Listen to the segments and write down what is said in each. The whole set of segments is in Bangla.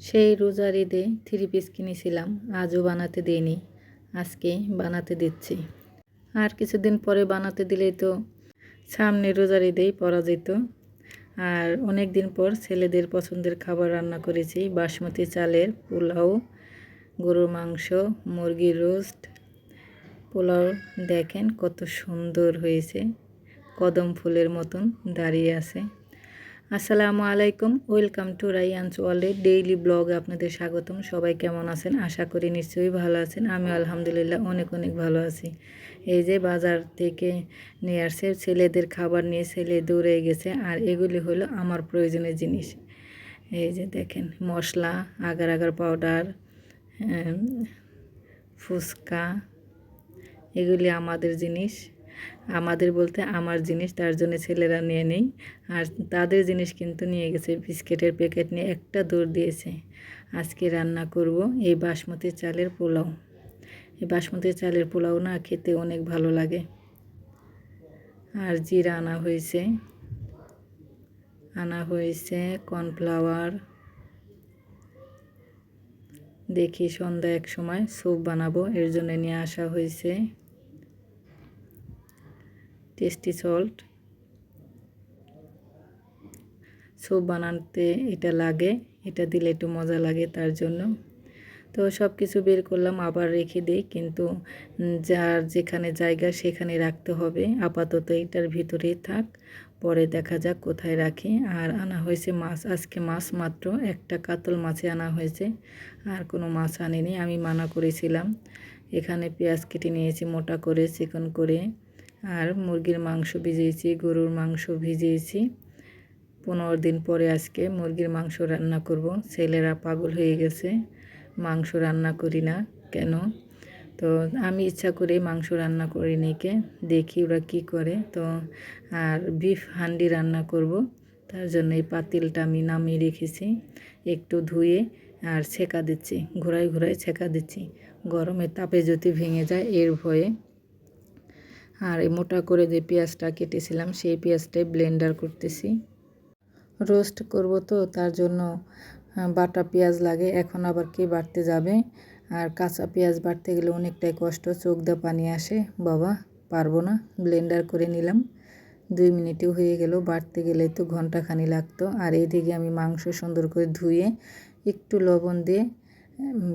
সেই রোজার ঈদে থ্রি পিস কিনেছিলাম, আজও বানাতে দিইনি, আজকে বানাতে দিচ্ছি। আর কিছুদিন পরে বানাতে দিলেই তো সামনে রোজার ঈদেই পরা যেত। আর অনেক দিন পর ছেলেদের পছন্দের খাবার রান্না করেছি, বাসমতি চালের পোলাও, গরুর মাংস, মুরগির রোস্ট। পোলাও দেখেন কত সুন্দর হয়েছে, কদম ফুলের মতন দাঁড়িয়ে আছে। আসসালামু আলাইকুম, ওয়েলকাম টু রাইয়ান্স ওয়ার্ল্ডের ডেইলি ব্লগে আপনাদের স্বাগতম। সবাই কেমন আছেন? আশা করি নিশ্চয়ই ভালো আছেন। আমি আলহামদুলিল্লাহ অনেক অনেক ভালো আছি। এই যে বাজার থেকে নিয়ে আসছে, ছেলেদের খাবার নিয়ে ছেলে দৌড়ে গেছে, আর এগুলি হলো আমার প্রয়োজনীয় জিনিস। এই যে দেখেন, মশলা, আগার আগার পাউডার ফুচকা, এগুলি আমাদের জিনিস। আমাদের বলতে আমার জিনিস, তার জন্য ছেলেরা নিয়ে নেই। আর তাদের জিনিস কিন্তু নিয়ে গেছে, বিস্কিটের প্যাকেট নিয়ে একটা দৌড় দিয়েছে। আজকে রান্না করব এই বাসমতি চালের পোলাও। এই বাসমতি চালের পোলাও না খেতে অনেক ভালো লাগে। আর জিরা আনা হয়েছে। আনা হয়েছে কর্নফ্লাওয়ার। দেখি সন্ধ্যা এক সময়, স্যুপ বানাবো, এর জন্য নিয়ে আসা হয়েছে। টেস্টি সল্ট স্যুপ বানাতে এটা লাগে, এটা দিলে একটু মজা লাগে তার জন্য। তো সব কিছু বের করলাম, আবার রেখে দিই, কিন্তু যার যেখানে জায়গা সেখানে রাখতে হবে। আপাতত এটার ভিতরেই থাক, পরে দেখা যাক কোথায় রাখি। আর আনা হয়েছে মাছ, আজকে মাছ মাত্র একটা কাতল মাছে আনা হয়েছে, আর কোনো মাছ আনিনি, আমি মানা করেছিলাম। এখানে পেঁয়াজ কেটে নিয়েছি, মোটা করে, চিকন করে। আর মুরগির মাংস ভিজিয়েছি, গরুর মাংস ভিজিয়েছি। পনেরো দিন পরে আজকে মুরগির মাংস রান্না করব। ছেলেরা পাগল হয়ে গেছে, মাংস রান্না করি না কেন? তো আমি ইচ্ছা করে মাংস রান্না করি নিকে দেখি ওরা কি করে। তো আর বিফ হান্ডি রান্না করব, তার জন্য এই পাতিলটা আমি নামিয়ে রেখেছি, একটু ধুয়ে আর ছেঁকা দিচ্ছি, ঘোরায় ঘোরায় ছেঁকা দিচ্ছি। গরমের তাপে যদি ভেঙে যায়, এর ভয়ে আর এই মোটা করে যে পেঁয়াজটা কেটেছিলাম, সেই পেঁয়াজটাই ব্লেন্ডার করতেছি। রোস্ট করব তো, তার জন্য বাটা পেঁয়াজ লাগে। এখন আবার কে বাড়তে যাবে? আর কাঁচা পেঁয়াজ বাড়তে গেলে অনেকটাই কষ্ট, চোখ দিয়ে পানি আসে। বাবা, পারব না ব্লেন্ডার করে নিলাম। দুই মিনিটেও হয়ে গেল, বাড়তে গেলে তো ঘন্টাখানি লাগতো। আর এইদিকে আমি মাংস সুন্দর করে ধুয়ে একটু লবণ দিয়ে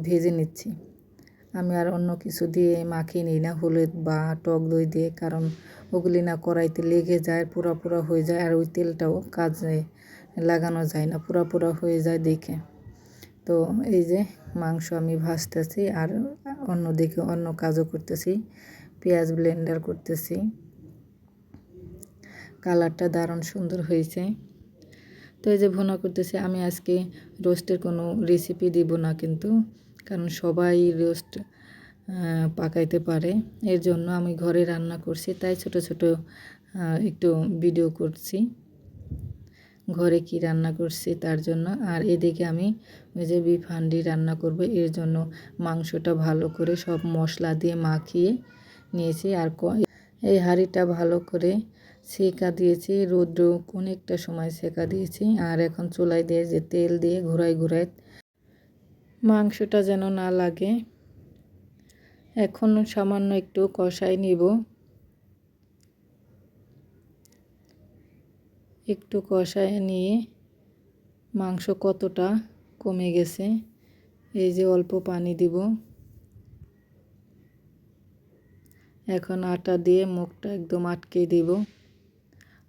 ভেজে নিচ্ছি। আমি আর অন্য কিছু দিয়ে মাখিয়ে নিই না, হলুদ বা টক দই দিয়ে, কারণ ওগুলি না কড়াইতে লেগে যায় পুরা পুরা হয়ে যায়, আর ওই তেলটাও কাজে লাগানো যায় না পুরা পুরা হয়ে যায় দেখে। তো এই যে মাংস আমি ভাজতেছি আর অন্যদিকে অন্য কাজও করতেছি, পেঁয়াজ ব্লেন্ডার করতেছি। কালারটা দারুণ সুন্দর হয়েছে। তো এই যে ভুনা করতেছি, আমি আজকে রোস্টের কোনো রেসিপি দিব না কিন্তু কারণ সবাই রোস্ট পাকাইতে পারে। এর জন্য আমি ঘরে রান্না করছি, তাই ছোট ছোট একটু ভিডিও করছি। ঘরে কি রান্না করছি তার জন্য। আর এদিকে আমি যে বিফ হান্ডি রান্না করব, এর জন্য মাংসটা ভালো করে সব মশলা দিয়ে মাখিয়ে নিয়েছি। আর এই হাঁড়িটা ভালো করে সেকা দিয়েছি, রৌদ্র অনেকটা সময় সেকা দিয়েছি। আর এখন চুলাই দিয়ে যে তেল দিয়ে ঘোরায় ঘোরায় মাংসটা যেন না লাগে। এখন সামান্য একটু কষাই নিব। একটু কষায় নিয়ে মাংস কতটা কমে গেছে, এই যে অল্প পানি দিব। এখন আটা দিয়ে মুখটা একদম আটকে দিব,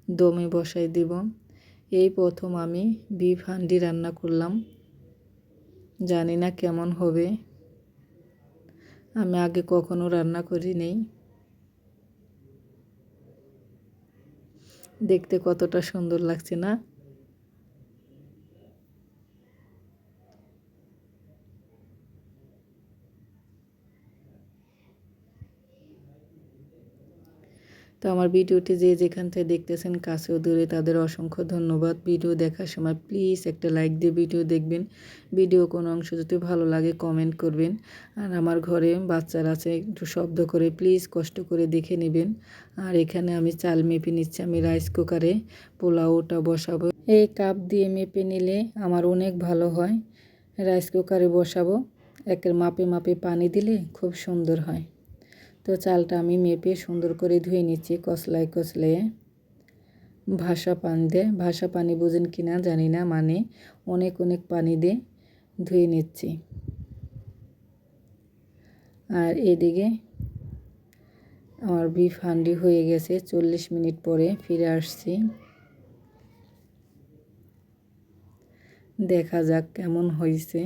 দমে বসাই দিব। এই প্রথম আমি বিফ হান্ডি রান্না করলাম। জানি না কেমন হবে। আমি আগে কখনো রান্না করি নেই। দেখতে কতটা সুন্দর লাগছে না? তো আমার ভিডিওটি যে যেখান থেকে দেখতেছেন কাছেও দূরে তাদের অসংখ্য ধন্যবাদ। ভিডিও দেখার সময় প্লিজ একটা লাইক দিয়ে ভিডিও দেখবেন। ভিডিও কোনো অংশ যদি ভালো লাগে কমেন্ট করবেন। আর আমার ঘরে বাচ্চারা আছে, একটু শব্দ করে প্লিজ কষ্ট করে দেখে নেবেন। আর এখানে আমি চাল মেপে নিচ্ছি, আমি রাইস কুকারে পোলাওটা বসাবো। এই কাপ দিয়ে মেপে নিলে আমার অনেক ভালো হয়। রাইস কুকারে বসাবো। একের মাপে মাপে পানি দিলে খুব সুন্দর হয়। তো চালটা আমি মেপে সুন্দর করে ধুয়ে নিচ্ছি কসলায় কসলায় ভাষা পানি দিয়ে ভাষা পানি বোঝেন কি না জানি না মানে অনেক অনেক পানি দিয়ে ধুয়ে নিচ্ছি। আর এদিকে আমার বিফ হান্ডি হয়ে গেছে, চল্লিশ মিনিট পরে ফিরে আসছি। দেখা যাক কেমন হয়েছে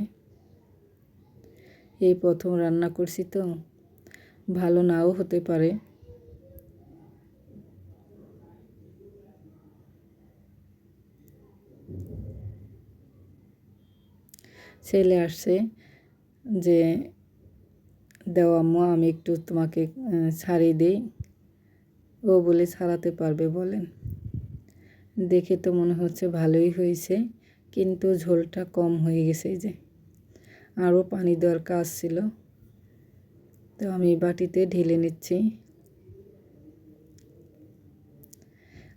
এই প্রথম রান্না করছি তো। ভালো নাও হতে পারে। ছেলে আসছে যে দেওয়া আম্মু, আমি একটু তোমাকে ছাড়িয়ে দিই। ও বলে, ছাড়াতে পারবে, বলেন। দেখে তো মনে হচ্ছে ভালোই হয়েছে, কিন্তু ঝোলটা কম হয়ে গেছে যে। আরও পানি দেওয়ার কাজ ছিল। তো আমি বাটিতে ঢেলে নিচ্ছি।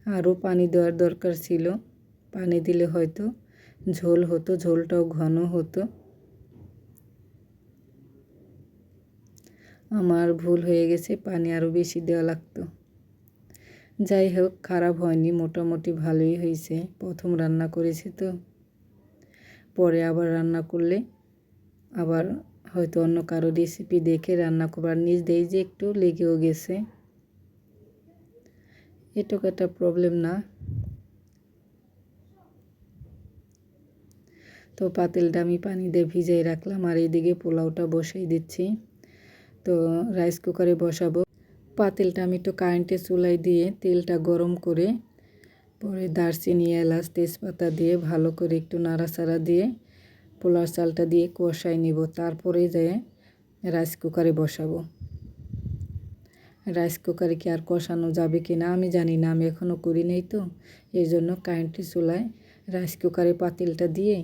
আরও পানি দেওয়ার দরকার ছিল। পানি দিলে হয়তো ঝোল হতো, ঝোলটাও ঘন হতো। আমার ভুল হয়ে গেছে, পানি আরও বেশি দেওয়া লাগতো। যাই হোক, খারাপ হয়নি, মোটামুটি ভালোই হয়েছে। প্রথম রান্না করেছি তো। পরে আবার রান্না করলে আবার হয়তো অন্য কারও রেসিপি দেখে রান্না করবার নিজ দেই যে একটু লেগেও গেছে। এটুকু একটা প্রবলেম না। তো পাতিলটা আমি পানি দিয়ে ভিজিয়ে রাখলাম আর এইদিকে পোলাওটা বসিয়ে দিচ্ছি। তো রাইস কুকারে বসাবো। পাতিলটা আমি একটু কারেন্টে চুলাই দিয়ে তেলটা গরম করে, পরে দারচিনি, এলাচ, তেজপাতা দিয়ে ভালো করে একটু নাড়াচাড়া দিয়ে পোলার চালটা দিয়ে কষাই নিব, তারপরে যেয়ে রাইস কুকারে বসাবো। রাইস কুকারে কি আর কষানো যাবে কি না আমি জানি না, আমি এখনও করি নাই তো। এই জন্য কারেন্টের চুলায় রাইস কুকারে পাতিলটা দিয়ে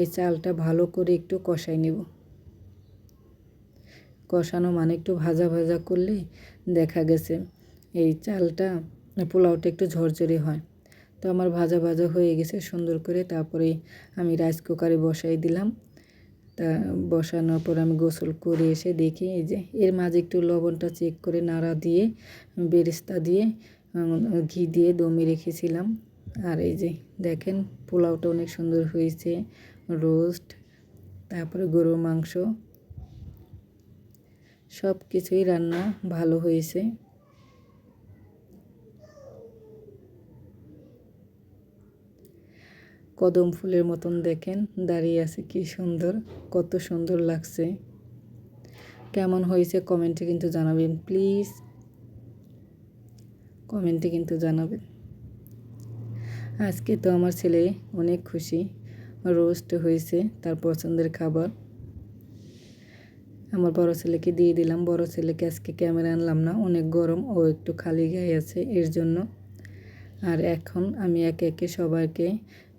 এই চালটা ভালো করে একটু কষাই নেব। কষানো মানে একটু ভাজা ভাজা করলে দেখা গেছে এই চালটা পোলাওটা একটু ঝরঝরে হয়। তো আমার ভাজা ভাজা হয়ে গেছে সুন্দর করে। তারপরে আমি রাইস কুকারে বসাই দিলাম। তা বসানোর পর আমি গোসল করে এসে দেখি এই যে এর মাঝে একটু লবণটা চেক করে নাড়া দিয়ে, বেরেস্তা দিয়ে ঘি দিয়ে দমে রেখেছিলাম। আর এই যে দেখেন পোলাওটা অনেক সুন্দর হয়েছে রোস্ট তারপরে গরুর মাংস। সব কিছুই রান্না ভালো হয়েছে। কদম ফুলের মতন দেখেন, দাঁড়িয়ে আছে কি সুন্দর, কত সুন্দর লাগছে। কেমন হয়েছে কমেন্টে কিন্তু জানাবেন, প্লিজ। কমেন্টে কিন্তু জানাবেন। আজকে তো আমার ছেলে অনেক খুশি, রোস্ট হয়েছে তার পছন্দের খাবার। আমার বড় ছেলেকে দিয়ে দিলাম, বড় ছেলেকে আজকে ক্যামেরা আনলাম না, অনেক গরম, ও একটু খালি গায়ে আছে, এর জন্য। আর এখন আমি একে একে সবাইকে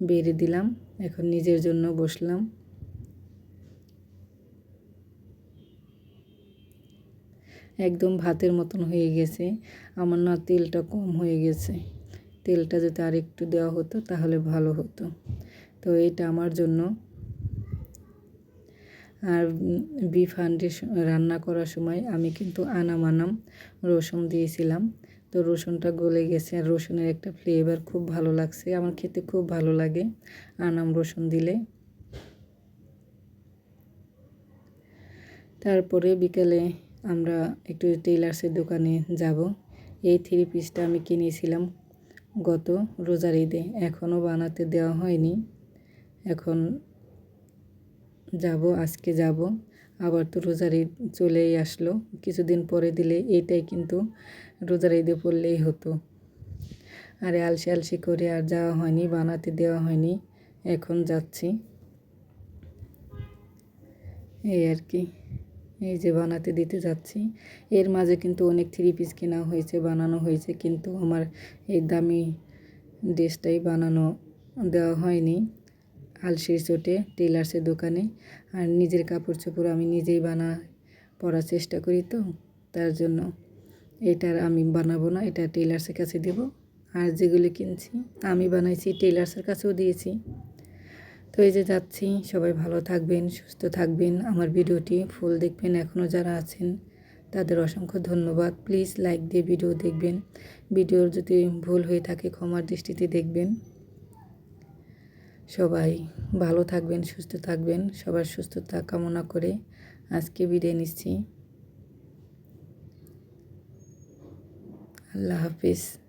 বেড়ে দিলাম, এখন নিজের জন্য বসলাম। একদম ভাতের মতন হয়ে গেছে, আমার না তেলটা কম হয়ে গেছে। তেলটা যদি আর একটু দেওয়া হতো, তাহলে ভালো হতো। তো এটা আমার জন্য। আর বিফ হান্ডি রান্না করার সময় আমি কিন্তু আনাম আনাম রসুন দিয়েছিলাম। তো রসুনটা গলে গেছে আর রসুনের একটা ফ্লেভার খুব ভালো লাগছে। আমার খেতে খুব ভালো লাগে আনাম রসুন দিলে। তারপরে বিকালে আমরা একটু টেইলার্সের দোকানে যাব। এই থ্রি পিসটা আমি কিনেছিলাম গত রোজার ঈদে এখনও বানাতে দেওয়া হয়নি। এখন যাব, আজকে যাব। আবার তো রোজার ঈদ চলেই আসলো। কিছুদিন পরে দিলে এইটাই কিন্তু রোজার ঈদে পড়লেই হতো। আরে আলসি আলসি করে আর যাওয়া হয়নি, বানাতে দেওয়া হয়নি, এখন যাচ্ছি। এই আর কি, এই যে বানাতে দিতে যাচ্ছি। এর মাঝে কিন্তু অনেক থ্রি পিস কেনা হয়েছে, বানানো হয়েছে, কিন্তু আমার এই দামি ড্রেসটাই বানানো দেওয়া হয়নি। আলসির চোটে টেলার্সের দোকানে। আর নিজের কাপড় চোপড় আমি নিজেই বানা, পরার চেষ্টা করি তো। তার জন্য এটার আমি বানাবো না, এটা টেলার্সের কাছে দেব। আর যেগুলো কিনছি, আমি বানাইছি টেলার্সের কাছেও দিয়েছি। তো এই যে যাচ্ছি, সবাই ভালো থাকবেন, সুস্থ থাকবেন। আমার ভিডিওটি ফুল দেখবেন এখনও যারা আছেন, তাদের অসংখ্য ধন্যবাদ। প্লিজ লাইক দিয়ে ভিডিও দেখবেন। ভিডিওর যদি ভুল হয়ে থাকে, ক্ষমার দৃষ্টিতে দেখবেন। সবাই ভালো থাকবেন সুস্থ থাকবেন সবার সুস্থতা কামনা করে আজকে বিদায় নিচ্ছি। আল্লাহ হাফিজ।